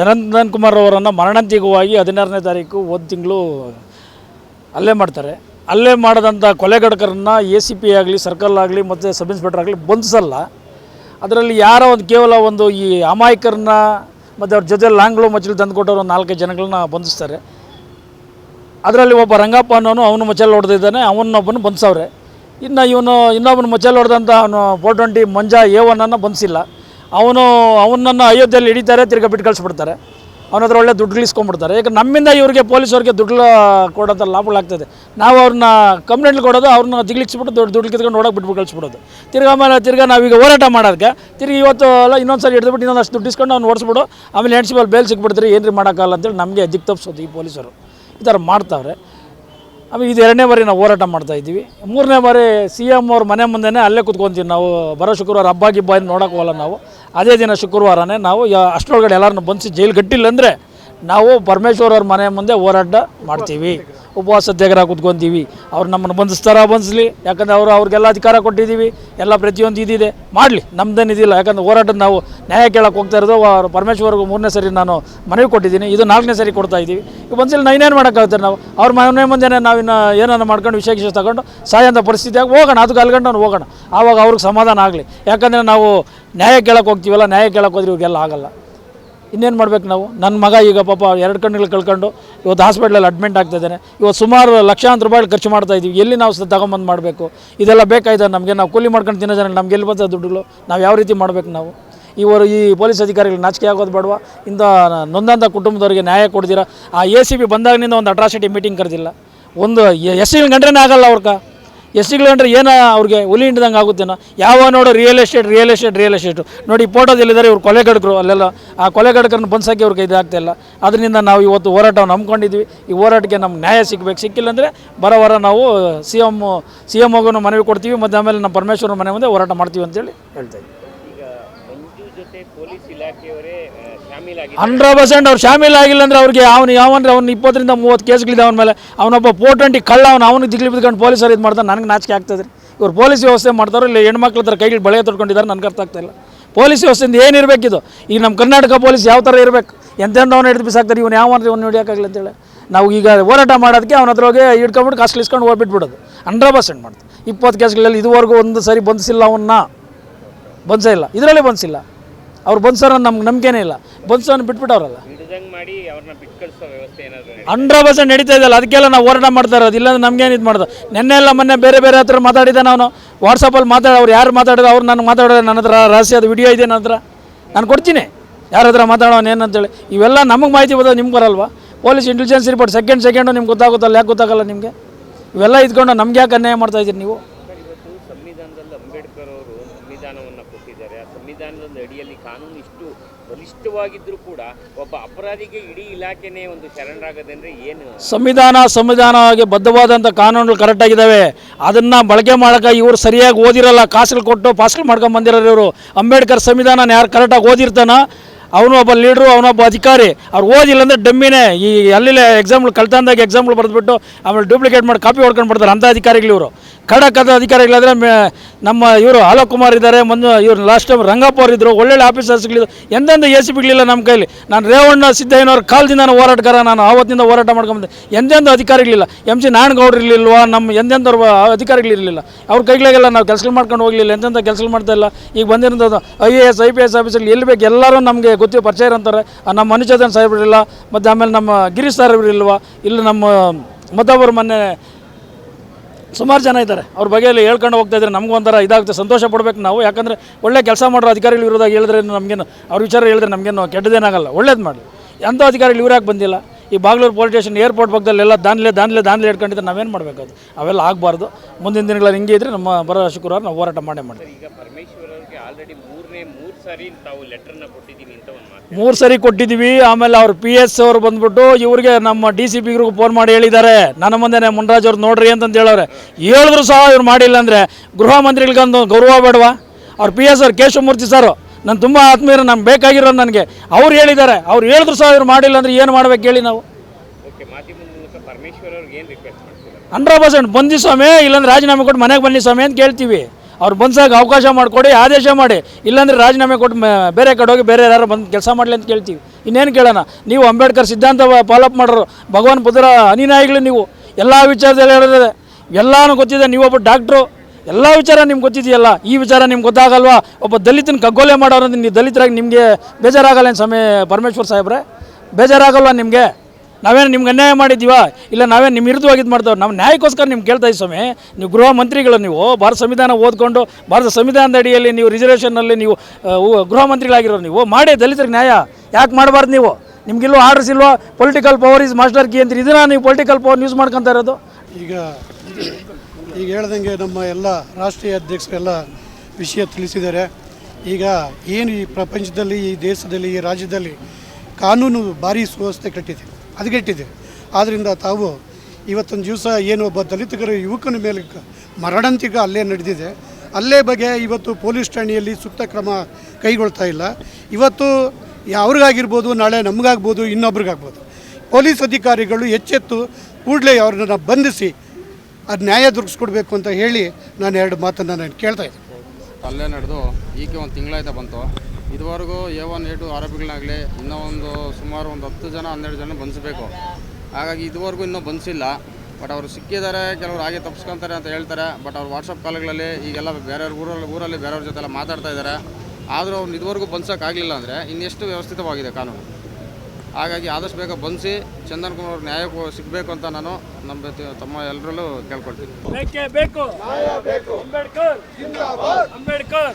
ಚಂದನ್ ಕುಮಾರ್ ಅವರನ್ನು ಮರಣಾಂತಿಕವಾಗಿ ಹದಿನಾರನೇ ತಾರೀಕು ಒಂದು ತಿಂಗಳು ಅಲ್ಲೇ ಮಾಡ್ತಾರೆ. ಅಲ್ಲೇ ಮಾಡಿದಂಥ ಕೊಲೆಗಡಕರನ್ನು ಎ ಸಿ ಪಿ ಆಗಲಿ, ಸರ್ಕಲ್ ಆಗಲಿ, ಮತ್ತು ಸಬ್ ಇನ್ಸ್ಪೆಕ್ಟರ್ ಆಗಲಿ ಬಂಧಿಸಲ್ಲ. ಅದರಲ್ಲಿ ಯಾರೋ ಒಂದು ಕೇವಲ ಒಂದು ಈ ಅಮಾಯಕರನ್ನ ಮತ್ತು ಅವ್ರ ಜೊತೆ ಲಾಂಗ್ಲು ಮಚ್ಚಲು ತಂದುಕೊಟ್ಟವ್ರು ಒಂದು ನಾಲ್ಕೈದು ಜನಗಳನ್ನ ಬಂಧಿಸ್ತಾರೆ. ಅದರಲ್ಲಿ ಒಬ್ಬ ರಂಗಪ್ಪ ಅನ್ನೋನು ಅವನು ಮಚ್ಚಲ್ಲಿ ಹೊಡೆದಿದ್ದಾನೆ, ಅವನೊಬ್ಬನು ಬಂಧಿಸವ್ರೆ ಇನ್ನು ಇವನು ಇನ್ನೊಬ್ಬನು ಮಚ್ಚಲ್ಲಿ ಹೊಡೆದಂಥ ಅವನು ಫೋರ್ ಟ್ವೆಂಟಿ ಮಂಜಾ ಎ ಒನ್ನನ್ನು ಬಂಧಿಸಿಲ್ಲ ಅವನು ಅವನನ್ನು ಅಯೋಧ್ಯೆಯಲ್ಲಿ ಹಿಡಿತಾರೆ, ತಿರ್ಗಾ ಬಿಟ್ಟು ಕಳಿಸ್ಬಿಡ್ತಾರೆ. ಅವನ ಹತ್ರ ಒಳ್ಳೆ ದುಡ್ಡು ಇಸ್ಕೊಂಡ್ಬಿಡ್ತಾರೆ ಯಾಕೆ ನಮ್ಮಿಂದ ಇವರಿಗೆ ಪೊಲೀಸವ್ರಿಗೆ ದುಡ್ಡು ಕೊಡೋದ್ರ ಲಾಭಗಳಾಗ್ತದೆ ನಾವು ಅವ್ರನ್ನ ಕಂಪ್ಲೇಂಟ್ ಕೊಡೋದು, ಅವ್ರನ್ನ ಜಿಗ್ಲಿಕ್ಸ್ಬಿಟ್ಟು ದುಡ್ಡು ದುಡ್ಡು ಕಿತ್ಕೊಂಡು ನೋಡೋಕೆ ಬಿಟ್ಬಿಟ್ಟು ಕಳಿಸ್ಬಿಡೋದು. ತಿರ್ಗಿ ಆಮೇಲೆ ತಿರ್ಗಾ ನಾವೀಗ ಹೋರಾಟ ಮಾಡೋದಕ್ಕೆ ತಿರ್ಗಿ ಇವತ್ತು ಎಲ್ಲ ಇನ್ನೊಂದು ಸಲ ಹಿಡಿದ್ಬಿಟ್ಟು ಇನ್ನೊಂದಷ್ಟು ದುಡ್ಡು ಇಸ್ಕೊಂಡು ಅವ್ನು ಓಡಿಸ್ಬಿಡು, ಆಮೇಲೆ ಹೆಣ್ಸಿ ಮೇಲೆ ಬೇಲ್ ಸಿಕ್ಬಿಡ್ತಾರೆ ಏನು ರೀ ಮಾಡೋಕ್ಕಲ್ಲ ಅಂತೇಳಿ ನಮಗೆ ಅಧಿಕ ತಪ್ಪಿಸೋದು ಈ ಪೊಲೀಸರು. ಈ ಥರ ಮಾಡ್ತಾವ್ರೆ. ಆಮೇಲೆ ಇದು ಎರಡನೇ ಬಾರಿ ನಾವು ಹೋರಾಟ ಮಾಡ್ತಾ ಇದ್ದೀವಿ. ಮೂರನೇ ಬಾರಿ ಸಿ ಎಂ ಅವ್ರ ಮನೆ ಮುಂದೆನೇ ಅಲ್ಲೇ ಕುತ್ಕೊತೀವಿ ನಾವು. ಬರೋ ಶುಕ್ರವಾರ ಹಬ್ಬ ಗಿಬ್ಬ ಏನು ನೋಡೋಕೆ ಹೋಗಲ್ಲ ನಾವು. ಅದೇ ದಿನ ಶುಕ್ರವಾರನೇ ನಾವು ಅಷ್ಟರೊಳಗಡೆ ಎಲ್ಲರನ್ನು ಬಂಧಿಸಿ ಜೈಲು ಗಟ್ಟಿಲ್ಲ ಅಂದರೆ ನಾವು ಪರಮೇಶ್ವರ ಅವ್ರ ಮನೆ ಮುಂದೆ ಹೋರಾಟ ಮಾಡ್ತೀವಿ. ಉಪವಾಸ ಸತ್ಯಾಗ್ರಹ ಕೂತ್ಕೊಂತೀವಿ. ಅವ್ರು ನಮ್ಮನ್ನು ಬಂಧಿಸ್ತಾರ ಬಂಧಿಸ್ಲಿ. ಯಾಕಂದರೆ ಅವರು ಅವ್ರಿಗೆಲ್ಲ ಅಧಿಕಾರ ಕೊಟ್ಟಿದ್ದೀವಿ. ಎಲ್ಲ ಪ್ರತಿಯೊಂದು ಇದಿದೆ. ಮಾಡಲಿ. ನಮ್ದೇನು ಇದಿಲ್ಲ. ಯಾಕಂದ್ರೆ ಹೋರಾಟ ನಾವು ನ್ಯಾಯ ಕೇಳಕ್ಕೆ ಹೋಗ್ತಾ ಇರೋದು ಅವ್ರು ಪರಮೇಶ್ವರ್ಗೂ ಮೂರನೇ ಸರಿ ನಾನು ಮನವಿ ಕೊಟ್ಟಿದ್ದೀನಿ. ಇದು ನಾಲ್ಕನೇ ಸರಿ ಕೊಡ್ತಾ ಇದ್ದೀವಿ. ಈಗ ಒಂದ್ಸಲ ನಾವು ಇನ್ನೇನು ಮಾಡೋಕ್ಕಾಗುತ್ತೆ ನಾವು? ಅವ್ರ ಮನೆ ಮುಂದೆನೇ ನಾವಿನ್ನು ಏನಾರು ಮಾಡ್ಕೊಂಡು ವಿಷಯ ಗಿಷಯ ತಗೊಂಡು ಸಾಯಂಥ ಪರಿಸ್ಥಿತಿಯಾಗ ಹೋಗೋಣ. ಅದಕ್ಕೆ ಅಲ್ಗಂಡು ಹೋಗೋಣ. ಆವಾಗ ಅವ್ರಿಗೆ ಸಮಾಧಾನ ಆಗಲಿ. ಯಾಕಂದರೆ ನಾವು ನ್ಯಾಯ ಕೇಳಕ್ಕೆ ಹೋಗ್ತೀವಲ್ಲ, ನ್ಯಾಯ ಕೇಳಕ್ಕೆ ಹೋದ್ರೆ ಇವ್ರಿಗೆಲ್ಲ ಆಗಲ್ಲ. ಇನ್ನೇನು ಮಾಡ್ಬೇಕು ನಾವು? ನನ್ನ ಮಗ ಈಗ ಪಾಪ ಎರಡು ಕಣ್ಣುಗಳು ಕಳ್ಕೊಂಡು ಇವತ್ತು ಹಾಸ್ಪಿಟ್ಲಲ್ಲಿ ಅಡ್ಮಿಂಟ್ ಆಗ್ತಿದ್ದಾನೆ ಇವತ್ತು ಸುಮಾರು ಲಕ್ಷಾಂತರ ರೂಪಾಯಿ ಖರ್ಚು ಮಾಡ್ತಾ ಇದ್ದೀವಿ ಎಲ್ಲಿ ನಾವು ತಗೊಂಬಂದು ಮಾಡಬೇಕು? ಇದೆಲ್ಲ ಬೇಕಾಯ್ತು ನಮಗೆ? ನಾವು ಕೂಲಿ ಮಾಡ್ಕೊಂಡು ತಿನ್ನೋ ಜನ ನಮ್ಗೆ ಎಲ್ಲಿ ಬರ್ತದೆ ದುಡ್ಡುಗಳು? ನಾವು ಯಾವ ರೀತಿ ಮಾಡಬೇಕು ನಾವು? ಇವರು ಈ ಪೊಲೀಸ್ ಅಧಿಕಾರಿಗಳು ನಾಚಿಕೆ ಆಗೋದು ಬೇಡವಾ? ಇಂಥ ನೊಂದಂಥ ಕುಟುಂಬದವರಿಗೆ ನ್ಯಾಯ ಕೊಡ್ದಿರ ಆ ಎ ಸಿ ಬಿ ಬಂದಾಗಿನಿಂದ ಒಂದು ಅಟ್ರಾಸಿಟಿ ಮೀಟಿಂಗ್ ಕರೆದಿಲ್ಲ. ಒಂದು ಎಸ್ ಸಿ ಗಂಡ್ರೇ ಆಗಲ್ಲ ಅವ್ರಕ. ಎಸ್ ಸಿಗಳು ಅಂದರೆ ಏನೋ ಅವ್ರಿಗೆ ಹುಲಿ ಹಿಂಡ್ದಂಗೆ ಆಗುತ್ತೇನೋ? ಯಾವ ನೋಡೋ real estate real estate real estate ನೋಡಿ ಫೋಟೋದಲ್ಲಿದ್ದಾರೆ ಇವ್ರು ಕೊಲೆಗಡಕರು ಅಲ್ಲೆಲ್ಲ. ಆ ಕೊಲೆಗಡಕರನ್ನ ಬಂದ್ಸಕ್ಕೆ ಅವ್ರಿಗೆ ಇದಾಗ್ತಾ ಇಲ್ಲ. ಅದರಿಂದ ನಾವು ಇವತ್ತು ಹೋರಾಟವನ್ನು ನಂಬ್ಕೊಂಡಿದ್ವಿ. ಈ ಹೋರಾಟಕ್ಕೆ ನಮ್ಗೆ ನ್ಯಾಯ ಸಿಗಬೇಕು. ಸಿಕ್ಕಿಲ್ಲ ಅಂದರೆ ಬರೋ ವಾರ ನಾವು ಸಿ ಎಂ ಸಿ ಎಂ ಹೋಗೋನು ಮನವಿ ಕೊಡ್ತೀವಿ, ಮತ್ತು ಆಮೇಲೆ ನಮ್ಮ ಪರಮೇಶ್ವರ ಮನೆ ಮುಂದೆ ಹೋರಾಟ ಮಾಡ್ತೀವಿ ಅಂತೇಳಿ ಹೇಳ್ತಾ ಇದ್ದೀವಿ ಹಂಡ್ರೆಡ್ ಪರ್ಸೆಂಟ್ ಅವ್ರು ಶಾಮಿಲ್ ಆಗಿಲ್ಲ ಅಂದ್ರೆ ಅವ್ರಿಗೆ ಅವ್ನು ಯಾವಂದ್ರೆ ಅವ್ನು ಇಪ್ಪತ್ತರಿಂದ ಮೂವತ್ತು ಕೇಸ್ಗಳಿದೆ ಅವನ ಮೇಲೆ. ಅವನೊಬ್ಬ ಫೋರ್ ಟ್ವೆಂಟಿ ಕಳ್ಳ ಅವ್ನು ಅವನಿಗೆ ದಿಗ್ಲಿ ಬಿದ್ಕೊಂಡು ಪೊಲೀಸರು ಇದು ಮಾಡ್ತಾರೆ ನನಗೆ ನಾಚಿಕೆ ಆಗ್ತದೆ. ಇವ್ರು ಪೊಲೀಸ್ ವ್ಯವಸ್ಥೆ ಮಾಡ್ತಾರೋ ಇಲ್ಲ ಹೆಣ್ಮಕ್ಳ ಹತ್ರ ಕೈಗೆ ಬಳೆ ತೊಡ್ಕೊಂಡಿದ್ದಾರೆ ನನಗೆ ಅರ್ಥ ಆಗ್ತಾ ಇಲ್ಲ. ಪೊಲೀಸ್ ವ್ಯವಸ್ಥೆಯಿಂದ ಇದು? ಈಗ ನಮ್ಮ ಕರ್ನಾಟಕ ಪೊಲೀಸ್ ಯಾವ ಥರ ಇರಬೇಕು? ಅವ್ನು ಹಿಡಿದು ಬಿಸಾಕ್ತಾರೆ, ಇವನು ಯಾವ ಅಂದ್ರೆ ಇವ್ನು ಹಿಡಿಯೋಕ್ಕಾಗಲ್ಲ ಅಂತೇಳಿ. ನಾವು ಈಗ ಹೋರಾಟ ಮಾಡೋದಕ್ಕೆ ಅವನ ಹತ್ರ ಹೋಗಿ ಹಿಡ್ಕೊಂಬಿಟ್ಟು ಕಾಸ್ಟ್ಲಿ ಇಸ್ಕೊಂಡು ಹೋಗ್ಬಿಟ್ಬಿಡೋದು. ಹಂಡ್ರೆಡ್ ಪರ್ಸೆಂಟ್ ಮಾಡ್ತಾರೆ ಇಪ್ಪತ್ತು ಕೇಸ್ಗಳಲ್ಲಿ ಇದುವರೆಗೂ ಒಂದು ಸರಿ ಬಂಧಿಸಿಲ್ಲ ಅವನ್ನ. ಬಂದಿಸೇ ಇಲ್ಲ. ಇದರಲ್ಲೇ ಬಂಧಿಸಿಲ್ಲ ಅವ್ರು ಬಂಧಿಸೋರು ನಮ್ಗೆ ನಂಬಿಕೆನೇ ಇಲ್ಲ. ಬಂಧಿಸೋನು ಬಿಟ್ಬಿಟ್ಟವ್ರಲ್ಲ. ಹಂಡ್ರೆಡ್ ಪರ್ಸೆಂಟ್ ನಡೀತಾ ಇದೆಯಲ್ಲ ಅದಕ್ಕೆಲ್ಲ ನಾವು ಹೋರಾಟ ಮಾಡ್ತಾ ಇರೋದು. ಇಲ್ಲಾಂದ್ರೆ ನಮ್ಗೇನು ಇದು ಮಾಡೋದು? ನೆನ್ನೆ ಎಲ್ಲ ಮೊನ್ನೆ ಬೇರೆ ಬೇರೆ ಹತ್ರ ಮಾತಾಡಿದ್ದೆ ನಾನು. ವಾಟ್ಸಪ್ಪಲ್ಲಿ ಮಾತಾಡ ಅವ್ರು ಯಾರು ಮಾತಾಡಿದ್ರು ಅವ್ರು ನನಗೆ ಮಾತಾಡೋದು ನನ್ನ ಹತ್ರ ರಹಸ್ಯದ ವಿಡಿಯೋ ಇದೆ ನನ್ನ ಹತ್ರ. ನಾನು ಕೊಡ್ತೀನಿ. ಯಾರ ಹತ್ರ ಮಾತಾಡೋನು ಏನಂತೇಳಿ ಇವೆಲ್ಲ ನಮಗೆ ಮಾಹಿತಿ ಬರೋದು ನಿಮ್ಗೆ ಬರಲ್ವಾ? Police intelligence report second second ನಿಮ್ಗೆ ಗೊತ್ತಾಗುತ್ತಲ್ಲ ಯಾಕೆ ಗೊತ್ತಾಗಲ್ಲ ನಿಮಗೆ? ಇವೆಲ್ಲ ಇದ್ಕೊಂಡು ನಮ್ಗೆ ಯಾಕೆ ಅನ್ಯಾಯ ಮಾಡ್ತಾ ಇದ್ದೀರಿ ನೀವು ಸರ್, ಇವತ್ತು ಸಂವಿಧಾನದಲ್ಲಿ ಅಂಬೇಡ್ಕರ್ ಅವರು ಸಂವಿಧಾನವನ್ನು ಕೊಟ್ಟಿದ್ದಾರೆ. ಆ ಸಂವಿಧಾನದ ಅಡಿಯಲ್ಲಿ ಕಾನೂನು ಇಷ್ಟು ಬಲಿಷ್ಠವಾಗಿದ್ದರೂ ಕೂಡ ಒಬ್ಬ ಅಪರಾಧಿಗೆ ಇಡೀ ಇಲಾಖೆನೇ ಒಂದು ಶರಣರಾಗದಂದ್ರೆ ಏನು? ಸಂವಿಧಾನ ಸಂವಿಧಾನವಾಗಿ ಬದ್ಧವಾದಂಥ ಕಾನೂನುಗಳು ಕರೆಕ್ಟಾಗಿದ್ದಾವೆ ಅದನ್ನು ಬಳಕೆ ಮಾಡೋಕೆ ಇವರು ಸರಿಯಾಗಿ ಓದಿರಲ್ಲ. ಕಾಸುಗಳು ಕೊಟ್ಟು ಪಾಸ್ಗಳು ಮಾಡ್ಕೊಂಡು ಬಂದಿರೋರು ಇವರು. ಅಂಬೇಡ್ಕರ್ ಸಂವಿಧಾನ ಯಾರು ಕರೆಕ್ಟಾಗಿ ಓದಿರ್ತಾನ ಅವನು ಒಬ್ಬ ಲೀಡ್ರು ಅವನೊಬ್ಬ ಅಧಿಕಾರಿ. ಅವ್ರು ಓದಿಲ್ಲ ಅಂದರೆ ಡಮ್ಮಿನೇ. ಈ ಅಲ್ಲಿ ಎಕ್ಸಾಮ್ಗಳು ಕಳ್ತಂದಾಗ ಎಕ್ಸಾಮ್ಗಳು ಬರೆದ್ಬಿಟ್ಟು ಆಮೇಲೆ ಡೂಪ್ಲಿಕೇಟ್ ಮಾಡಿ ಕಾಪಿ ಹೊಡ್ಕೊಂಡು ಬಿಡ್ತಾರೆ ಅಂಥ ಅಧಿಕಾರಿಗಳು ಇವರು. ಖಡಕ್ಕಾದ ಅಧಿಕಾರಿಗಳಾದರೆ ನಮ್ಮ ಇವರು ಅಲೋಕ್ ಕುಮಾರ್ ಇದ್ದಾರೆ, ಮೊನ್ನೆ ಇವರು ಲಾಸ್ಟ್ ಟೈಮ್ ರಂಗಪ್ಪ ಅವರು ಇದ್ದರು ಒಳ್ಳೊಳ್ಳೆ ಆಫೀಸರ್ಸ್ಗಳಿದ್ದು ಎಂದೆಂದು ಎ ಸಿ ಬಿಗಳಿಲ್ಲ ನಮ್ಮ ಕೈಲಿ. ನಾನು ರೇವಣ್ಣ ಸಿದ್ದಯ್ಯನವ್ರ ಕಾಲದಿಂದ ನಾನು ಹೋರಾಟಗಾರ, ನಾನು ಆವತ್ತಿಂದ ಹೋರಾಟ ಮಾಡ್ಕೊಂಬಂದೆ ಎಂದೆಂದು ಅಧಿಕಾರಿಗಳಿಲ್ಲ ಎಂ ಸಿ ನಾರಾಯಣಗೌಡ್ರು ಇರಲಿಲ್ವಾ? ನಮ್ಮ ಎಂದೆಂದವ್ರ ಅಧಿಕಾರಿಗಳಿರಲಿಲ್ಲ ಅವ್ರ ಕೈಗಳಿಗೆಲ್ಲ ನಾವು ಕೆಲಸಗಳು ಮಾಡ್ಕೊಂಡು ಹೋಗಲಿಲ್ಲ. ಎಂತೆಂಥ ಕೆಲಸಗಳು ಮಾಡ್ತಾ ಇಲ್ಲ? ಈಗ ಬಂದಿರೋದು I A S I P S ಆಫೀಸಲ್ಲಿ ಎಲ್ಲಿ ಬೇಕು ಎಲ್ಲರೂ ನಮಗೆ ಗೊತ್ತಿ ಪರಿಚಯ ಇರಂತಾರೆ ನಮ್ಮ ಮನುಚೇತನ್ ಸಾಹೇಬ್ರಿಲ್ಲ ಮತ್ತು ಆಮೇಲೆ ನಮ್ಮ ಗಿರೀಶ್ ಸರ್ ಇಲ್ವಾ? ಇಲ್ಲಿ ನಮ್ಮ ಮತ್ತೊಬ್ಬರು ಮೊನ್ನೆ ಸುಮಾರು ಜನ ಇದ್ದಾರೆ. ಅವ್ರ ಬಗ್ಗೆ ಎಲ್ಲ ಹೇಳ್ಕೊಂಡು ಹೋಗ್ತಾ ಇದ್ದಾರೆ ನಮಗೂ ಒಂಥರ ಇದಾಗುತ್ತೆ, ಸಂತೋಷ ಪಡ್ಬೇಕು ನಾವು. ಯಾಕಂದರೆ ಒಳ್ಳೆ ಕೆಲಸ ಮಾಡೋ ಅಧಿಕಾರಿಗಳು ಇರೋದಾಗ ಹೇಳಿದ್ರೆ ನಮಗೇನು, ಅವ್ರ ವಿಚಾರ ಹೇಳಿದ್ರೆ ನಮಗೇನು ಕೆಟ್ಟದೇನಾಗಲ್ಲ. ಒಳ್ಳೇದು ಮಾಡಲಿ. ಎಂಥ ಅಧಿಕಾರಿಗಳು ಇವ್ರು ಯಾಕೆ ಬಂದಿಲ್ಲ. ಈ ಬಾಗ್ಲೂರು ಪೊಲೀಸ್ ಸ್ಟೇಷನ್ ಏರ್ಪೋರ್ಟ್ ಪಕ್ಕದಲ್ಲೆಲ್ಲ ದಾನ್ಲೆ ದಾನ್ಲೆ ದಾನ್ಲೆ ಇಟ್ಕೊಂಡಿದ್ರೆ ನಾವೇನು ಮಾಡಬೇಕು ಅದು ಅವೆಲ್ಲ ಆಗಬಾರ್ದು. ಮುಂದಿನ ದಿನಗಳಲ್ಲಿ ಹಿಂಗೆ ಇದ್ರೆ ನಮ್ಮ ಬರೋ ಶುಕ್ರವಾರ ನಾವು ಹೋರಾಟ ಮಾಡೇ ಮಾಡ್ತೀವಿ. ಈಗ ಆಲ್ರೆಡಿ ಮೂರನೇ ಮೂರು ಸಾರಿ ತಾವು ಲೆಟರ್ನ ಕೊಟ್ಟಿದ್ದೀನಿ ಅಂತ ಒಂದು ಮಾತು ಮೂರು ಸರಿ ಕೊಟ್ಟಿದ್ದೀವಿ ಆಮೇಲೆ ಅವ್ರು ಪಿ ಎಸ್ ಅವರು ಬಂದ್ಬಿಟ್ಟು ಇವ್ರಿಗೆ ನಮ್ಮ ಡಿ ಸಿ ಪಿಗ್ರಿಗೂ ಫೋನ್ ಮಾಡಿ ಹೇಳಿದ್ದಾರೆ. ನನ್ನ ಮುಂದೆನೇ ಮುನ್ರಾಜ್ ಅವ್ರು ನೋಡ್ರಿ ಅಂತಂದು ಹೇಳೋರೆ ಹೇಳಿದ್ರು ಸಹ ಇವ್ರು ಮಾಡಿಲ್ಲ ಅಂದರೆ ಗೃಹ ಮಂತ್ರಿಗಳಿಗೊಂದು ಗೌರವ ಬೇಡವಾ? ಅವ್ರು ಪಿ ಎಸ್ ಅವ್ರು ಕೇಶವಮೂರ್ತಿ ಸರ್ ನಾನು ತುಂಬ ಆತ್ಮೀಯರು ನಮ್ಗೆ ಬೇಕಾಗಿರೋ ನನಗೆ. ಅವ್ರು ಹೇಳಿದ್ದಾರೆ. ಅವ್ರು ಹೇಳಿದ್ರು ಸಹ ಇವ್ರು ಮಾಡಿಲ್ಲ ಅಂದರೆ ಏನು ಮಾಡ್ಬೇಕು ಹೇಳಿ ನಾವು. ಹಂಡ್ರೆಡ್ ಪರ್ಸೆಂಟ್ ಬಂದಿ ಸ್ವಾಮಿ ಇಲ್ಲಾಂದ್ರೆ ರಾಜೀನಾಮೆ ಕೊಟ್ಟು ಮನೆಗೆ ಬನ್ನಿ ಸ್ವಾಮಿ ಅಂತ ಕೇಳ್ತೀವಿ. ಅವ್ರು ಬಂದ್ಸಾಗ ಅವಕಾಶ ಮಾಡಿಕೊಡಿ ಆದೇಶ ಮಾಡಿ. ಇಲ್ಲಾಂದ್ರೆ ರಾಜೀನಾಮೆ ಕೊಟ್ಟು ಬೇರೆ ಕಡೆ ಹೋಗಿ ಬೇರೆ ಯಾರು ಬಂದು ಕೆಲಸ ಮಾಡಲಿ ಅಂತ ಕೇಳ್ತೀವಿ. ಇನ್ನೇನು ಕೇಳೋಣ? ನೀವು ಅಂಬೇಡ್ಕರ್ ಸಿದ್ಧಾಂತ ಫಾಲೋಅಪ್ ಮಾಡೋರು. ಭಗವಾನ್ ಬುದ್ಧರ ಅನಿನಾಯಿಗಳು ನೀವು. ಎಲ್ಲ ವಿಚಾರದಲ್ಲಿ ಹೇಳಿದ್ರೆ ಎಲ್ಲನೂ ಗೊತ್ತಿದೆ ನೀವೊಬ್ಬ ಡಾಕ್ಟ್ರು ಎಲ್ಲ ವಿಚಾರ ನಿಮ್ಗೆ ಗೊತ್ತಿದೆಯಲ್ಲ? ಈ ವಿಚಾರ ನಿಮ್ಗೆ ಗೊತ್ತಾಗಲ್ವಾ? ಒಬ್ಬ ದಲಿತನ ಕಗ್ಗೊಲೆ ಮಾಡೋರು ನೀವು ದಲಿತರಾಗಿ ನಿಮಗೆ ಬೇಜಾರಾಗಲ್ಲ ಏನು ಸಮಯ ಪರಮೇಶ್ವರ್ ಸಾಹೇಬ್ರೆ? ಬೇಜಾರಾಗಲ್ವಾ ನಿಮಗೆ? ನಾವೇನು ನಿಮ್ಗೆ ಅನ್ಯಾಯ ಮಾಡಿದ್ದೀವಾ? ಇಲ್ಲ ನಾವೇನು ನಿಮ್ಮ ವಿರುದ್ಧವಾಗಿ ಇದು ಮಾಡ್ತಾವೆ ನಾವು ನ್ಯಾಯಕ್ಕೋಸ್ಕರ ನಿಮ್ಗೆ ಕೇಳ್ತಾ ಇದ್ದೀವಿ ಸ್ವಾಮಿ. ನೀವು ಗೃಹ ಮಂತ್ರಿಗಳು ನೀವು, ಭಾರತ ಸಂವಿಧಾನ ಓದ್ಕೊಂಡು, ಭಾರತ ಸಂವಿಧಾನದ ಅಡಿಯಲ್ಲಿ ನೀವು ರಿಸರ್ವೇಷನ್ನಲ್ಲಿ ನೀವು ಗೃಹ ಮಂತ್ರಿಗಳಾಗಿರೋ ನೀವು, ಮಾಡಿ ದಲಿತರಿಗೆ ನ್ಯಾಯ. ಯಾಕೆ ಮಾಡಬಾರ್ದು ನೀವು? ನಿಮ್ಗಿಲ್ಲೋ ಆರ್ಡರ್ಸ್ ಇಲ್ವಾ? Political power is master key ಅಂತ ಇದನ್ನ ನೀವು ಪೊಲಿಟಿಕಲ್ ಪವರ್ ಯೂಸ್ ಮಾಡ್ಕೊತಾ ಇರೋದು? ಈಗ ಈಗ ಹೇಳ್ದಂಗೆ ನಮ್ಮ ಎಲ್ಲ ರಾಷ್ಟ್ರೀಯ ಅಧ್ಯಕ್ಷರೆಲ್ಲ ವಿಷಯ ತಿಳಿಸಿದ್ದಾರೆ. ಈಗ ಏನು ಈ ಪ್ರಪಂಚದಲ್ಲಿ, ಈ ದೇಶದಲ್ಲಿ, ಈ ರಾಜ್ಯದಲ್ಲಿ ಕಾನೂನು ಭಾರಿ ಸುವ್ಯವಸ್ಥೆ ಕಟ್ಟಿದೆ. ಅದಗೆಟ್ಟಿದೆ ಆದ್ದರಿಂದ ತಾವು ಇವತ್ತೊಂದು ದಿವಸ ಏನು ಒಬ್ಬ ದಲಿತಗರ ಯುವಕನ ಮೇಲೆ ಕ- ಅಲ್ಲೇ ನಡೆದಿದೆ. ಅಲ್ಲೇ ಬಗ್ಗೆ ಇವತ್ತು ಪೊಲೀಸ್ ಠಾಣೆಯಲ್ಲಿ ಸೂಕ್ತ ಕ್ರಮ ಕೈಗೊಳ್ತಾ ಇಲ್ಲ. ಇವತ್ತು ಅವ್ರಿಗಾಗಿರ್ಬೋದು ನಾಳೆ ನಮಗಾಗ್ಬೋದು, ಇನ್ನೊಬ್ರಿಗಾಗ್ಬೋದು. ಪೊಲೀಸ್ ಅಧಿಕಾರಿಗಳು ಎಚ್ಚೆತ್ತು ಕೂಡಲೇ ಅವ್ರನ್ನ ಬಂಧಿಸಿ ಅದು ನ್ಯಾಯ ದೊರಕಿಸ್ಕೊಡ್ಬೇಕು ಅಂತ ಹೇಳಿ ನಾನು ಎರಡು ಮಾತನ್ನು ನಾನು ಕೇಳ್ತಾ ಇದ್ದೆ ಅಲ್ಲೇ ನಡೆದು ಈಕೆ ಒಂದು ತಿಂಗಳಾಯ್ತಾ ಬಂತು. ಇದುವರೆಗೂ ಎ ಒನ್, ಎ ಟು ಆರೋಪಿಗಳನ್ನಾಗಲಿ ಇನ್ನೂ ಒಂದು ಸುಮಾರು ಒಂದು ಹತ್ತು ಜನ, ಹನ್ನೆರಡು ಜನ ಬಂಧಿಸಬೇಕು ಹಾಗಾಗಿ ಇದುವರೆಗೂ ಇನ್ನೂ ಬಂಧಿಸಿಲ್ಲ ಬಟ್ ಅವರು ಸಿಕ್ಕಿದ್ದಾರೆ, ಕೆಲವರು ಹಾಗೆ ತಪ್ಪಿಸ್ಕೊಂತಾರೆ ಅಂತ ಹೇಳ್ತಾರೆ. ಬಟ್ ಅವ್ರು ವಾಟ್ಸಪ್ ಕಾಲ್ಗಳಲ್ಲಿ ಈಗೆಲ್ಲ ಬೇರೆಯವ್ರ ಊರಲ್ಲಿ ಊರಲ್ಲಿ ಬೇರೆಯವ್ರ ಜೊತೆ ಎಲ್ಲ ಮಾತಾಡ್ತಾ ಇದ್ದಾರೆ. ಆದರೂ ಅವ್ರು ಇದುವರೆಗೂ ಬಂಧಿಸೋಕ್ಕಾಗಲಿಲ್ಲ ಅಂದರೆ ಇನ್ನೆಷ್ಟು ವ್ಯವಸ್ಥಿತವಾಗಿದೆ ಕಾನೂನು? ಹಾಗಾಗಿ ಆದಷ್ಟು ಬೇಗ ಬಂದಿಸಿ ಚಂದನ್ ಕುಮಾರ್ ಅವ್ರ ನ್ಯಾಯ ಸಿಗಬೇಕು ಅಂತ ನಾನು ನಮ್ಮ ತಮ್ಮ ಎಲ್ಲರಲ್ಲೂ ಕೇಳ್ಕೊಳ್ತೀನಿ. ಬೇಕೇ? ಬೇಕು. ಅಂಬೇಡ್ಕರ್. ಅಂಬೇಡ್ಕರ್.